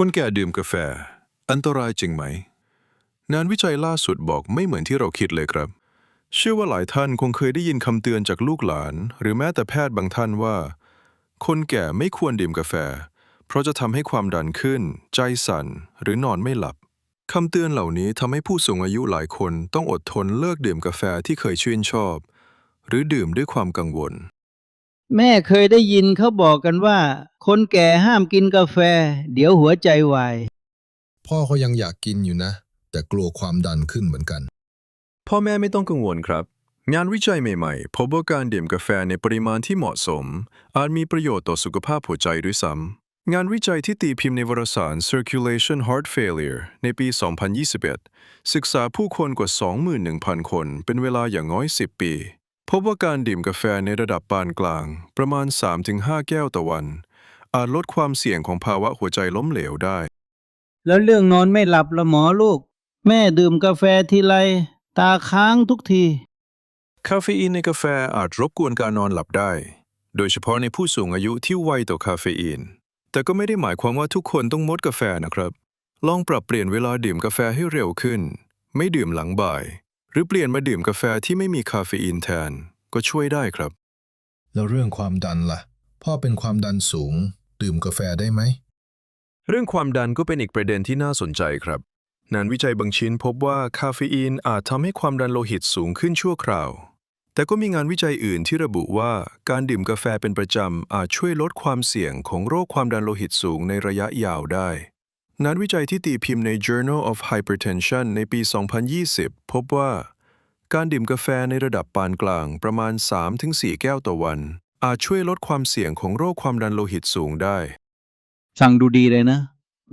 คนแก่ดื่มกาแฟ อันตรายจริงไหม งานวิจัยล่าสุดบอกไม่เหมือนที่เราคิดเลยครับ เชื่อว่าหลายท่านคงเคยได้ยินคำเตือนจากลูกหลาน หรือแม้แต่แพทย์บางท่านว่า คนแก่ไม่ควรดื่มกาแฟ เพราะจะทำให้ความดันขึ้น ใจสั่น หรือนอนไม่หลับคำเตือนเหล่านี้ทำให้ผู้สูงอายุหลายคนต้องอดทนเลิกดื่มกาแฟที่เคยชื่นชอบ หรือดื่มด้วยความกังวล แม่เคยได้ยินเขาบอกกันว่า คนแก่ห้ามกินกาแฟ เดี๋ยวหัวใจวาย พ่อเขายังอยากกินอยู่นะ แต่กลัวความดันขึ้นเหมือนกัน พ่อแม่ไม่ต้องกังวลครับ งานวิจัยใหม่ๆพบว่าการดื่มกาแฟในปริมาณที่เหมาะสม อาจมีประโยชน์ต่อสุขภาพหัวใจด้วยซ้ำงานวิจัยที่ตีพิมพ์ในวารสาร Circulation Heart Failure ในปี 2021 ศึกษาผู้คนกว่า 21,000 คน เป็นเวลาอย่างน้อย 10 ปี พบว่าการดื่มกาแฟในระดับปานกลาง ประมาณ 3-5 แก้วต่อวัน อาจลดความเสี่ยงของภาวะหัวใจล้มเหลวได้ แล้วเรื่องนอนไม่หลับละหมอลูก แม่ดื่มกาแฟทีไรตาค้างทุกที คาเฟอีนในกาแฟอาจรบกวนการนอนหลับได้ โดยเฉพาะในผู้สูงอายุที่ไวต่อคาเฟอีน แต่ก็ไม่ได้หมายความว่าทุกคนต้องงดกาแฟนะครับ ลองปรับเปลี่ยนเวลาดื่มกาแฟให้เร็วขึ้น ไม่ดื่มหลังบ่ายห รือเปลี่ยนมาดื่มกาแฟที่ไม่มีคาเฟอีนแทน ก็ช่วยได้ครับ แล้วเรื่องความดันล่ะ พ่อเป็นความดันสูง ดื่มกาแฟได้ไหม เรื่องความดันก็เป็นอีกประเด็นที่น่าสนใจครับงานวิจัยบางชิ้นพบว่าคาเฟอีนอาจทำให้ความดันโลหิตสูงขึ้นชั่วคราว แต่ก็มีงานวิจัยอื่นที่ระบุว่าการดื่มกาแฟเป็นประจำอาจช่วยลดความเสี่ยงของโรคความดันโลหิตสูงในระยะยาวได้ งานวิจัยที่ตีพิมพ์ใน Journal of Hypertension ในปี 2020 พบว่า การดื่มกาแฟในระดับปานกลางประมาณ 3-4 แก้วต่อวัน อาจช่วยลดความเสี่ยงของโรคความดันโลหิตสูงได้สั่งดูดีเลยนะ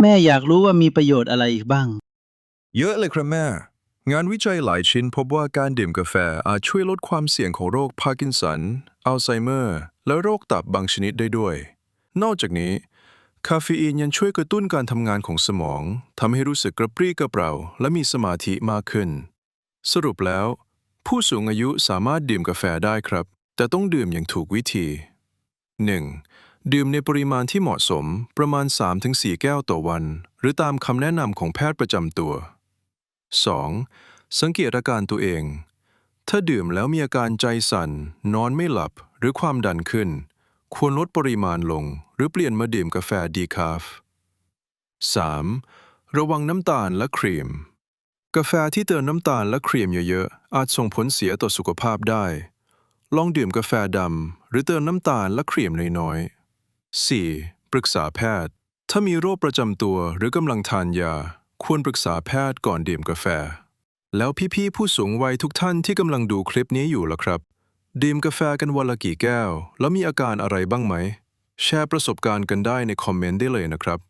แม่อยากรู้ว่ามีประโยชน์อะไรอีกบ้าง เยอะเลยครับแม่ งานวิจัยหลายชิ้นพบว่าการดื่มกาแฟอาจช่วยลดความเสี่ยงของโรคพาร์กินสัน อัลไซเมอร์ และโรคตับบางชนิดได้ด้วย นอกจากนี้ คาเฟอีนยังช่วยกระตุ้นการทำงานของสมองทำให้รู้สึกกระปรี้กระเปร่าและมีสมาธิมากขึ้น สรุปแล้ว ผู้สูงอายุสามารถดื่มกาแฟได้ครับ แต่ต้องดื่มอย่างถูกวิธี 1. ดื่มในปริมาณที่เหมาะสมประมาณ 3-4 แก้วต่อวัน หรือตามคำแนะนำของแพทย์ประจำตัว 2. สังเกตอาการตัวเอง ถ้าดื่มแล้วมีอาการใจสั่น นอนไม่หลับ หรือความดันขึ้น ควรลดปริมาณลง หรือเปลี่ยนมาดื่มกาแฟดีคาฟ 3. ระวังน้ำตาลและครีม กาแฟที่เติมน้ำตาลและครีมเยอะๆ อาจส่งผลเสียต่อสุขภาพได้ ลองดื่มกาแฟดำ หรือเติมน้ำตาลและครีมน้อยๆ 4. ปรึกษาแพทย์ ถ้ามีโรคประจำตัวหรือกำลังทานยา ควรปรึกษาแพทย์ก่อนดื่มกาแฟ แล้วพี่ๆผู้สูงวัยทุกท่านที่กำลังดูคลิปนี้อยู่ล่ะครับ ดื่มกาแฟกันวันละกี่แก้ว แล้วมีอาการอะไรบ้างไหม แชร์ประสบการณ์กันได้ในคอมเมนต์ได้เลยนะครับ